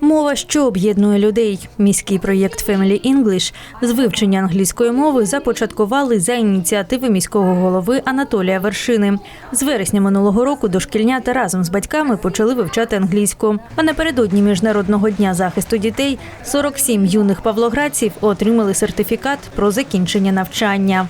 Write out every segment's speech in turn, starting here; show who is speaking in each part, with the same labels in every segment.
Speaker 1: Мова, що об'єднує людей. Міський проєкт Family English з вивчення англійської мови започаткували за ініціативи міського голови Анатолія Вершини. З вересня минулого року дошкільнята разом з батьками почали вивчати англійську. А напередодні міжнародного дня захисту дітей 47 юних павлоградців отримали сертифікат про закінчення навчання.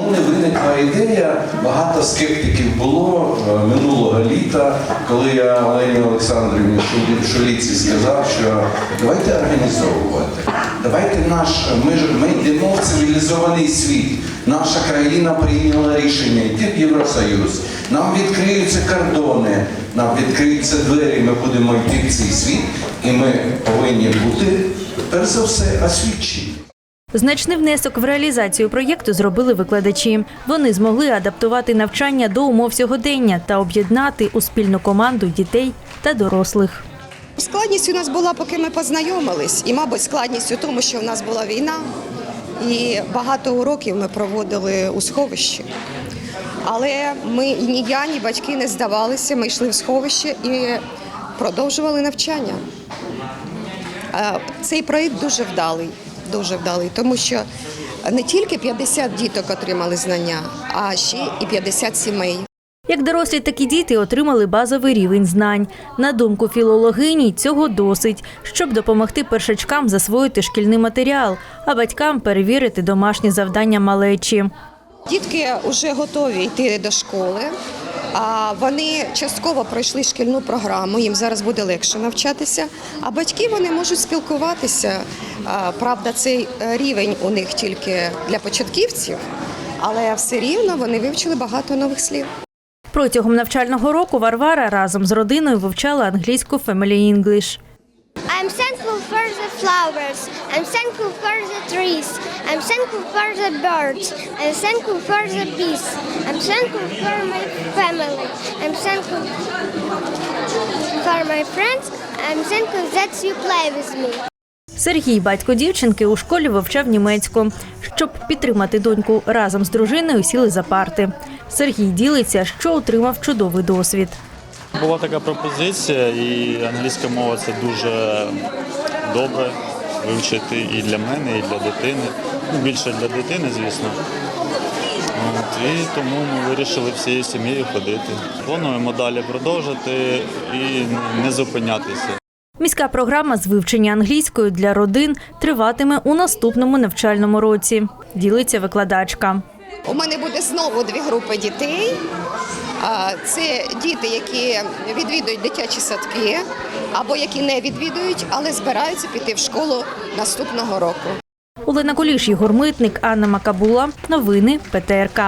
Speaker 2: Ну, не виникла ідея. Багато скептиків було е, минулого літа, коли я Олені Олександрівні Шулі- Шуліці сказав, що давайте організовувати. Давайте наш, ми ми йдемо в цивілізований світ. Наша країна прийняла рішення йти в Євросоюз. Нам відкриються кордони, нам відкриються двері. Ми будемо йти в цей світ, і ми повинні бути перш за все освічені.
Speaker 1: Значний внесок в реалізацію проєкту зробили викладачі. Вони змогли адаптувати навчання до умов сьогодення та об'єднати у спільну команду дітей та дорослих.
Speaker 3: Складність у нас була, поки ми познайомились, і, мабуть, складність у тому, що в нас була війна, і багато уроків ми проводили у сховищі. Але ми ні я, ні батьки не здавалися. Ми йшли в сховище і продовжували навчання. Е, Цей проєкт дуже вдалий, дуже вдалий, тому що не тільки 50 діток отримали знання, а ще і 50 сімей.
Speaker 1: Як дорослі, так і діти отримали базовий рівень знань. На думку філологині, цього досить, щоб допомогти першачкам засвоїти шкільний матеріал, а батькам перевірити домашні завдання малечі.
Speaker 3: Дітки вже готові йти до школи. А вони частково пройшли шкільну програму, їм зараз буде легше навчатися. А батьки вони можуть спілкуватися. Правда, цей е, рівень у них тільки для початківців, але все рівно вони вивчили багато нових слів.
Speaker 1: Протягом навчального року Варвара разом з родиною вивчала англійську Family English.
Speaker 4: I'm thankful for the flowers. I'm thankful for the trees. I'm thankful for the birds. I'm thankful for the bees. I'm thankful for my family. I'm thankful for my friends. I'm thankful that you play with me.
Speaker 1: Сергій, батько дівчинки, у школі вивчав німецьку. Щоб підтримати доньку разом з дружиною, сіли за парти. Сергій ділиться, що отримав чудовий досвід.
Speaker 5: Була така пропозиція, і англійська мова це дуже добре вивчити і для мене, і для дитини. Ну, більше для дитини, звісно. От, і тому ми вирішили всією сім'єю ходити. Плануємо далі продовжити і не зупинятися.
Speaker 1: Міська програма з вивчення англійської для родин триватиме у наступному навчальному році. Ділиться викладачка.
Speaker 3: У мене буде знову дві групи дітей. Це діти, які відвідують дитячі садки або які не відвідують, але збираються піти в школу наступного року.
Speaker 1: Олена Коліш, Ігор Митник, Анна Макабула. Новини ПТРК.